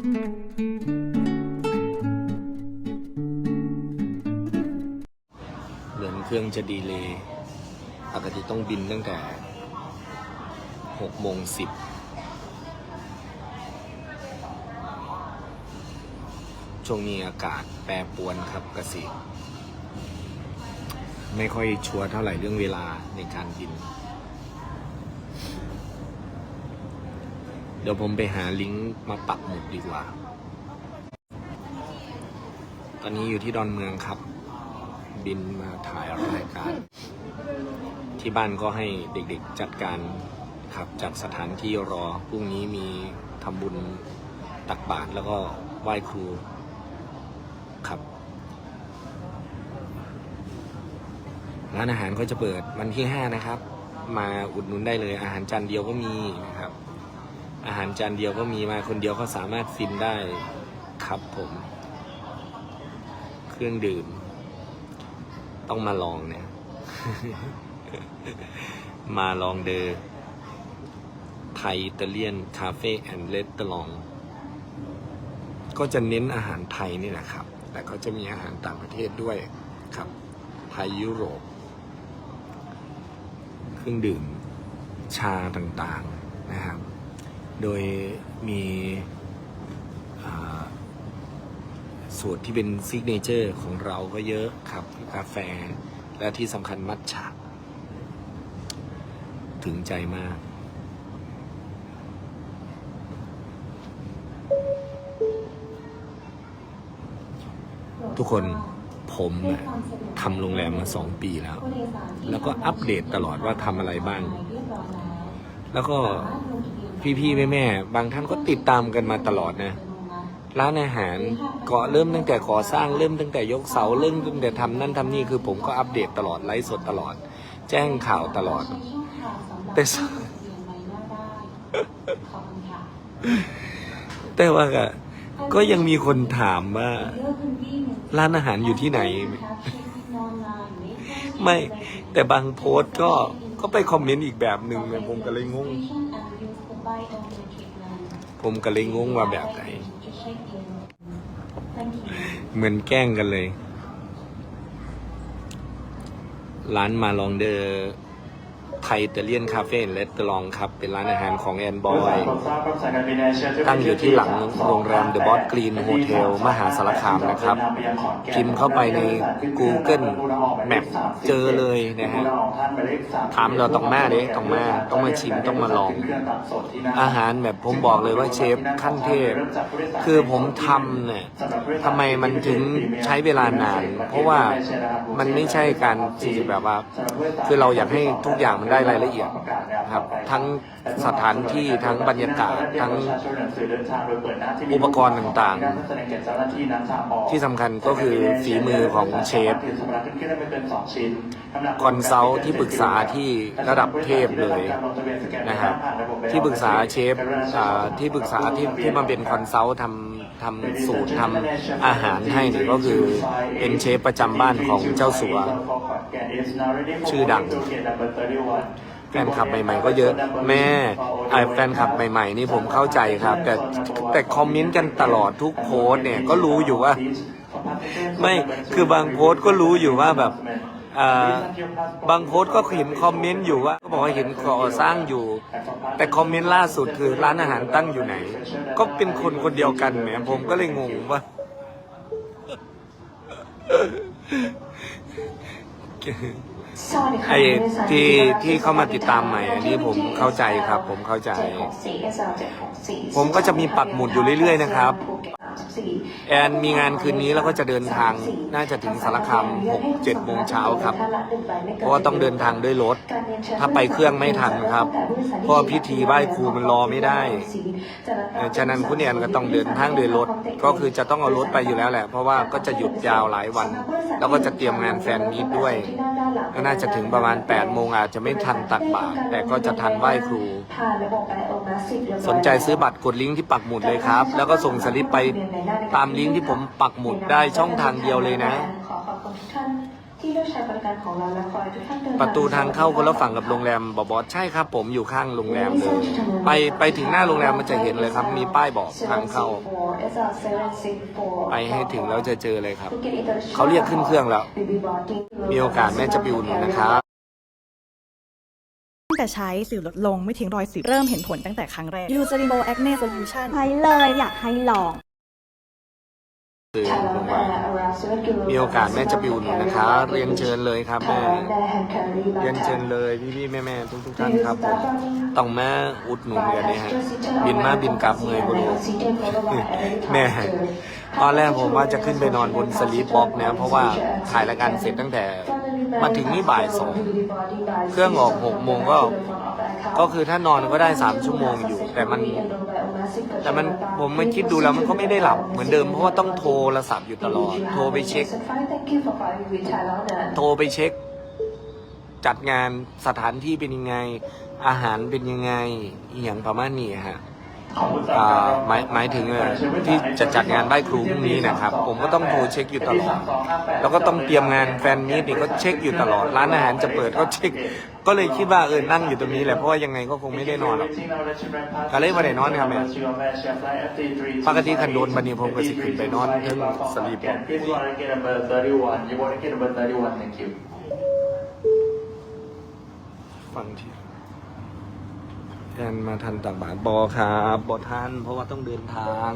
เหมือนเครื่องจะดีเลย์ปกติต้องบินตั้งแต่หกโมงสิบช่วงนี้อากาศแปรปรวนครับกระสิไม่ค่อยชัวร์เท่าไหร่เรื่องเวลาในการบิน เดี๋ยวผมไปหาลิงก์มาปักหมุดดีกว่า ตอนนี้อยู่ที่ดอนเมืองครับ บินมาถ่ายรายการ ที่บ้านก็ให้เด็กๆจัดการครับจัดสถานที่รอพรุ่งนี้มีทำบุญตักบาตรแล้วก็ไหว้ครูครับร้านอาหารก็จะเปิดวันที่ห้านะครับ มาอุดหนุนได้เลยอาหารจานเดียวก็มีนะครับ อาหารจานเดียวก็มีมาคนเดียวก็สามารถฟินได้ครับผม เครื่องดื่ม ต้องมาลองเนี่ย มาลองเดอไทยอิตาเลียนคาเฟ่แอนด์เลสตลอง ก็จะเน้นอาหารไทยนี่แหละครับ แต่ก็จะมีอาหารต่างประเทศด้วยครับ ไทยยุโรป เครื่องดื่มชาต่างๆนะครับ โดยมีสูตรที่เป็นซิกเนเจอร์ของเราก็เยอะครับกาแฟและที่สำคัญมัทฉะถึงใจมาก ทุกคนผมทำโรงแรมมาสองปีแล้ว แล้วก็อัปเดตตลอดว่าทำอะไรบ้าง แล้วก็ พี่ๆแม่ๆบางท่านก็ติดตามกันมาตลอดนะ ร้านอาหารก็เริ่มตั้งแต่ก่อสร้างเริ่มตั้งแต่ยกเสาเริ่มตั้งแต่ทำนั่นทำนี่คือผมก็อัปเดตตลอดไลฟ์สดตลอด แจ้งข่าวตลอด แต่แต่ว่าก็ก็ยังมีคนถามว่า ร้านอาหารอยู่ที่ไหน ไม่ แต่บางโพสต์ก็ก็ไปคอมเมนต์อีกแบบหนึ่งเนี่ยผมก็เลยงง ผมก็เลยงงว่าแบบไหน เหมือนแกล้งกันเลย ร้านมาลองเดอร์ ไทยเตเลียนคาเฟ่เลสตลองครับ เป็นร้านอาหารของแอนบอย ตั้งอยู่ที่หลังโรงแรม The Boss Green Hotel มหาสารคามนะครับ พิมพ์เข้าไปใน Google Map เจอเลยนะฮะถามเราต้องมาเด้ต้องมาต้องมาชิมต้องมาลอง อาหารแบบผมบอกเลยว่าเชฟขั้นเทพ คือผมทำเนี่ยทำไมมันถึงใช้เวลานาน เพราะว่ามันไม่ใช่การที่แบบว่า คือเราอยากให้ทุกอย่างมันได้รายละเอียดครับทั้งสถานที่ทั้งบรรยากาศทั้งอุปกรณ์ต่างๆ ที่สำคัญก็คือฝีมือของเชฟคอนซัลท์ที่ปรึกษาที่ระดับเทพเลยนะครับที่ปรึกษาเชฟที่ปรึกษาที่ที่มาเป็นคอนซัลท์ทำทำสูตรทำอาหารให้ก็คือเป็นเชฟประจำบ้านของเจ้าสัว ชื่อดังแฟนคลับใหม่ๆก็เยอะแม่ไอ้แฟนคลับใหม่ๆนี่ผมเข้าใจครับ แต่แต่คอมเมนต์กันตลอดทุกโพสต์เนี่ยก็รู้อยู่ว่า ไม่คือบางโพสต์ก็รู้อยู่ว่าแบบอ่าบางโพสต์ก็เห็นคอมเมนต์อยู่ว่าก็บอกว่าเห็นก่อสร้างอยู่ แต่คอมเมนต์ล่าสุดคือร้านอาหารตั้งอยู่ไหน ก็เป็นคนคนเดียวกันแหมผมก็เลยงงว่า ไอ้ที่ที่เข้ามาติดตามใหม่อันนี้ผมเข้าใจครับ ผมเข้าใจ ผมก็จะมีปักหมุดอยู่เรื่อยๆนะครับ แอนมีงานคืนนี้แล้วก็จะเดินทางน่าจะถึงสารคาม6 7โมงเช้าครับ เพราะว่าต้องเดินทางด้วยรถ ถ้าไปเครื่องไม่ทันครับ เพราะว่าพิธีไหว้ครูมันรอไม่ได้เอ่อฉะนั้นคุณแอนก็ต้องเดินทางด้วยรถ ก็คือจะต้องเอารถไปอยู่แล้วแหละ เพราะว่าก็จะหยุดยาวหลายวัน แล้วก็จะเตรียมงานแฟนมีตด้วย ก็น่าจะถึงประมาณ8โมงอาจจะไม่ทันตักบาตรแต่ก็จะทันไหว้ครู สนใจซื้อบัตรกดลิงก์ที่ปักหมุดเลยครับ แล้วก็ส่งสลิปไปตามลิงก์ที่ผมปักหมุดได้ช่องทางเดียวเลยนะ ขอขอบคุณทุกท่านที่เลือกใช้บริการของเราและคอยทุกท่านเดินประตูทางเข้าคนละฝั่งกับโรงแรมบอบอสใช่ครับ ผมอยู่ข้างโรงแรมเลย ไปไปถึงหน้าโรงแรมมันจะเห็นเลยครับ มีป้ายบอกทางเข้า ไปให้ถึงแล้วจะเจอเลยครับ เขาเรียกขึ้นเครื่องแล้ว มีโอกาสแม่จะไปอุดหนุนนะครับตั้งแต่ใช้สิวลดลงไม่ทิ้งรอยสิวเริ่มเห็นผลตั้งแต่ครั้งแรกยูซ r ริโบแอคเน่โซลูชันใช้เลยอยากให้ลอง คือผมว่ามีโอกาสแม่จะไปอุดหนุนนะครับเรียนเชิญเลยครับแม่เรียนเชิญเลยพี่พี่ๆแม่แม่ทุกทุกๆท่านครับผมต้องมาอุดหนุนกันเนี่ยฮะบินมาบินกลับเงยบรูแม่ตอนแรกผมว่าจะขึ้นไปนอนบนสลีปบ็อกซ์นะเพราะว่าถ่ายรายการเสร็จตั้งแต่มาถึงนี่บ่ายสองเครื่องออกหกโมงก็ ก็คือถ้านอนก็ได้สามชั่วโมงอยู่ แต่มัน แต่มันผมมาคิดดูแล้วมันก็ไม่ได้หลับเหมือนเดิมเพราะว่าต้องโทรศัพท์อยู่ตลอด โทรไปเช็ค โทรไปเช็ค จัดงานสถานที่เป็นยังไง อาหารเป็นยังไงอหย่างประมาณนี้ฮะ อ่าหมายหมายถึงอ่อที่จะจัดงานไหว้ครูพรุ่งนี้นะครับ ผมก็ต้องโทรเช็คอยู่ตลอด แล้วก็ต้องเตรียมงานแฟนมีตนี่ก็เช็คอยู่ตลอด ร้านอาหารจะเปิดก็เช็ค ก็เลยคิดว่าเออนั่งอยู่ตรงนี้แหละ เพราะว่ายังไงก็คงไม่ได้นอนหรอกก็เลยบ่ได้นอนครับแม่ปกติคันโดนบัดนี้ผมก็สิขึ้นไปนอนเทิงสลีปบอกฟังที กันมาทันตักบาทบอครับบอทันเพราะว่าต้องเดินทาง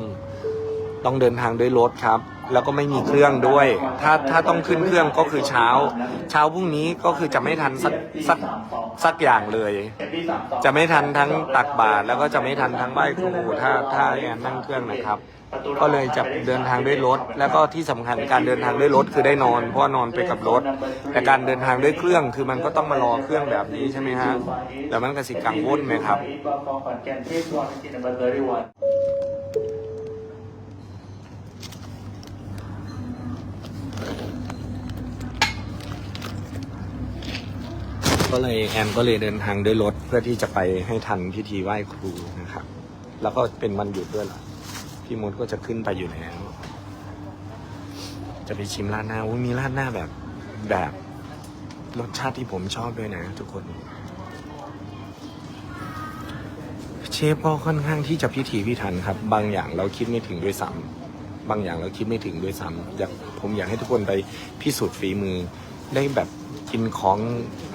ต้องเดินทางด้วยรถครับ แล้วก็ไม่มีเครื่องด้วย ถ้าถ้าต้องขึ้นเครื่องก็คือเช้า เช้าพรุ่งนี้ก็คือจะไม่ทันสักสักสักอย่างเลย จะไม่ทันทั้งตักบาตรแล้วก็จะไม่ทันทั้งไหว้ครูถ้าถ้าแอนนั่งเครื่องนะครับ ก็เลยจะเดินทางด้วยรถ แล้วก็ที่สำคัญการเดินทางด้วยรถคือได้นอน เพราะว่านอนไปกับรถ แต่การเดินทางด้วยเครื่องคือมันก็ต้องมารอเครื่องแบบนี้ใช่ไหมฮะแล้วมันก็สิกังวลไหมครับ Please want to get number 31. ก็เลยแอนก็เลยเดินทางด้วยรถเพื่อที่จะไปให้ทันพิธีไหว้ครูนะครับ แล้วก็เป็นวันหยุดด้วยล่ะ พี่มดก็จะขึ้นไปอยู่แล้ว จะไปชิมร้านหน้าอุ้ยมีร้านหน้าแบบแบบรสชาติที่ผมชอบด้วยนะทุกคน เชฟก็ค่อนข้างที่จะพิถีพิถันครับ บางอย่างเราคิดไม่ถึงด้วยซ้ำบางอย่างเราคิดไม่ถึงด้วยซ้ำอยากผมอยากให้ทุกคนไปพิสูจน์ฝีมือ ได้แบบกินของ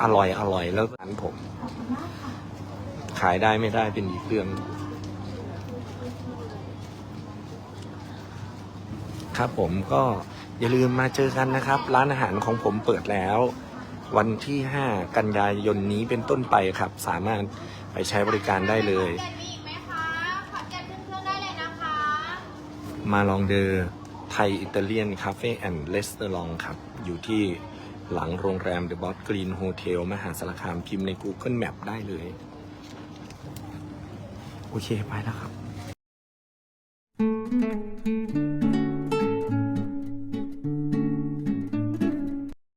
อร่อยอร่อยแล้วร้านผม ขายได้ไม่ได้เป็นอีกเรื่อง ครับผมก็อย่าลืมมาเจอกันนะครับ ร้านอาหารของผมเปิดแล้ว วันที่ 5 กันยายนนี้เป็นต้นไปครับ สามารถไปใช้บริการได้เลย ขอนแก่นมีอีกไหมคะขอนแก่นขึ้นเครื่องได้เลยนะคะ มาลองเดอไทยอิตาเลียนคาเฟ่แอนด์เลสเตอร์ลองครับ อยู่ที่หลังโรงแรมเดอะบอสกรีนโฮเทลมหาสารคามพิมพ์ใน Google Map ได้เลย โอเค ไปแล้วครับ